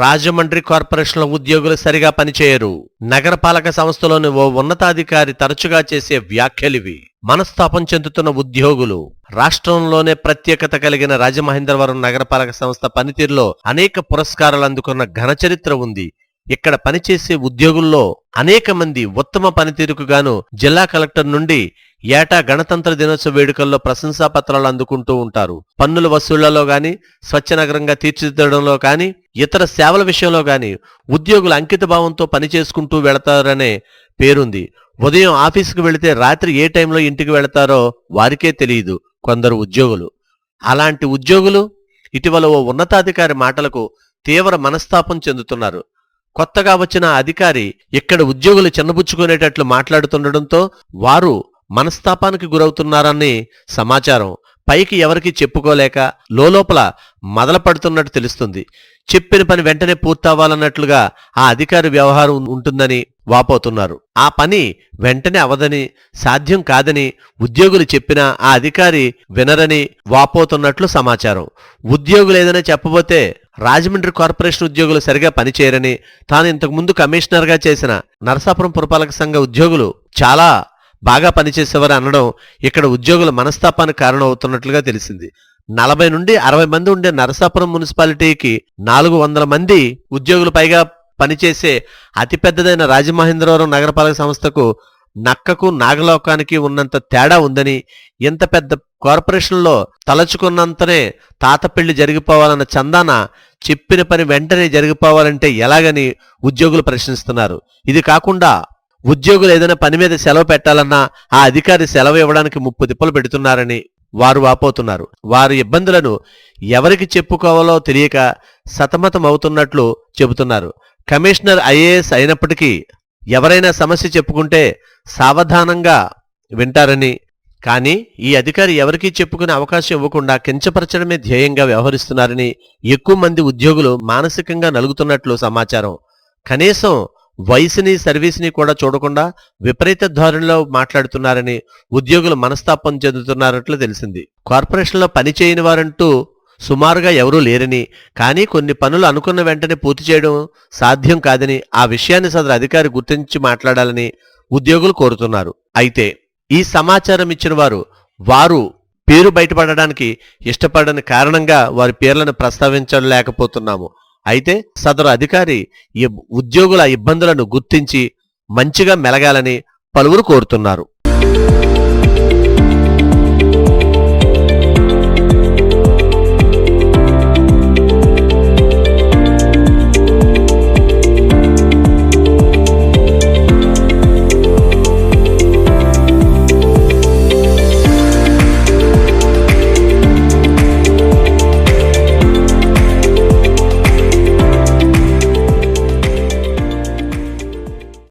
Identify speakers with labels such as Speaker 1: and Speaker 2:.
Speaker 1: రాజమండ్రి కార్పొరేషన్ల ఉద్యోగులు సరిగా పనిచేయరు. నగరపాలక సంస్థలోని ఓ ఉన్నతాధికారి తరచుగా చేసే వ్యాఖ్యలివి. మనస్తాపం చెందుతున్న ఉద్యోగులు రాష్ట్రంలోనే ప్రత్యేకత కలిగిన రాజమహేంద్రవరం నగరపాలక సంస్థ పనితీరులో అనేక పురస్కారాలు అందుకున్న ఘనచరిత్ర ఉంది. ఇక్కడ పనిచేసే ఉద్యోగుల్లో అనేక మంది ఉత్తమ పనితీరుకు గాను జిల్లా కలెక్టర్ నుండి ఏటా గణతంత్ర దినోత్సవ వేడుకల్లో ప్రశంసా పత్రాలు అందుకుంటూ ఉంటారు. పన్నుల వసూళ్ళలో గాని స్వచ్ఛ నగరంగా తీర్చిదిద్దడంలో కానీ ఇతర సేవల విషయంలో కానీ ఉద్యోగులు అంకిత భావంతో పనిచేసుకుంటూ వెళతారనే పేరుంది. ఉదయం ఆఫీసుకు వెళితే రాత్రి ఏ టైంలో ఇంటికి వెళతారో వారికే తెలియదు కొందరు ఉద్యోగులు. అలాంటి ఉద్యోగులు ఇటీవల ఓ ఉన్నతాధికారి మాటలకు తీవ్ర మనస్తాపం చెందుతున్నారు. కొత్తగా వచ్చిన అధికారి ఇక్కడ ఉద్యోగులు చిన్నబుచ్చుకునేటట్లు మాట్లాడుతుండడంతో వారు మనస్తాపానికి గురవుతున్నారని సమాచారం. పైకి ఎవరికి చెప్పుకోలేక లోలోపల మొదలపడుతున్నట్టు తెలుస్తుంది. చెప్పిన పని వెంటనే పూర్తవ్వాలన్నట్లుగా ఆ అధికారి వ్యవహారం ఉంటుందని వాపోతున్నారు. ఆ పని వెంటనే అవదని సాధ్యం కాదని ఉద్యోగులు చెప్పినా ఆ అధికారి వినరని వాపోతున్నట్లు సమాచారం. ఉద్యోగులు ఏదైనా చెప్పబోతే రాజమండ్రి కార్పొరేషన్ ఉద్యోగులు సరిగా పనిచేయరని తాను ఇంతకుముందు కమిషనర్గా చేసిన నరసాపురం పురపాలక సంఘ ఉద్యోగులు చాలా బాగా పనిచేసేవారు అనడం ఇక్కడ ఉద్యోగుల మనస్తాపానికి కారణం అవుతున్నట్లుగా తెలిసింది. నలభై నుండి అరవై మంది ఉండే నరసాపురం మున్సిపాలిటీకి నాలుగు వందల మంది ఉద్యోగులు పైగా పనిచేసే అతిపెద్దదైన రాజమహేంద్రవరం నగరపాలక సంస్థకు నక్కకు నాగలోకానికి ఉన్నంత తేడా ఉందని ఇంత పెద్ద కార్పొరేషన్లో తలచుకున్నంతనే తాత పెళ్ళి జరిగిపోవాలన్న చందాన చెప్పిన పని వెంటనే జరిగిపోవాలంటే ఎలాగని ఉద్యోగులు ప్రశ్నిస్తున్నారు. ఇది కాకుండా ఉద్యోగులు ఏదైనా పని మీద సెలవు పెట్టాలన్నా ఆ అధికారి సెలవు ఇవ్వడానికి ముప్పు తిప్పలు పెడుతున్నారని వారు వాపోతున్నారు. వారి ఇబ్బందులను ఎవరికి చెప్పుకోవాలో తెలియక సతమతం అవుతున్నట్లు చెబుతున్నారు. కమిషనర్ ఐఏఎస్ అయినప్పటికీ ఎవరైనా సమస్య చెప్పుకుంటే సావధానంగా వింటారని కానీ ఈ అధికారి ఎవరికీ చెప్పుకునే అవకాశం ఇవ్వకుండా కించపరచడమే ధ్యేయంగా వ్యవహరిస్తున్నారని ఎక్కువ మంది ఉద్యోగులు మానసికంగా నలుగుతున్నట్లు సమాచారం. కనీసం వయసుని సర్వీస్ని కూడా చూడకుండా విపరీత ధోరణిలో మాట్లాడుతున్నారని ఉద్యోగులు మనస్తాపం చెందుతున్నారట్లు తెలిసింది. కార్పొరేషన్లో పనిచేయని వారంటూ సుమారుగా ఎవరూ లేరని కానీ కొన్ని పనులు అనుకున్న వెంటనే పూర్తి చేయడం సాధ్యం కాదని ఆ విషయాన్ని సదరు అధికారి గుర్తించి మాట్లాడాలని ఉద్యోగులు కోరుతున్నారు. అయితే ఈ సమాచారం ఇచ్చిన వారు వారు పేరు బయటపడడానికి ఇష్టపడని కారణంగా వారి పేర్లను ప్రస్తావించలేకపోతున్నాము. అయితే సదరు అధికారి ఈ ఉద్యోగుల ఇబ్బందులను గుర్తించి మంచిగా మెలగాలని పలువురు కోరుతున్నారు.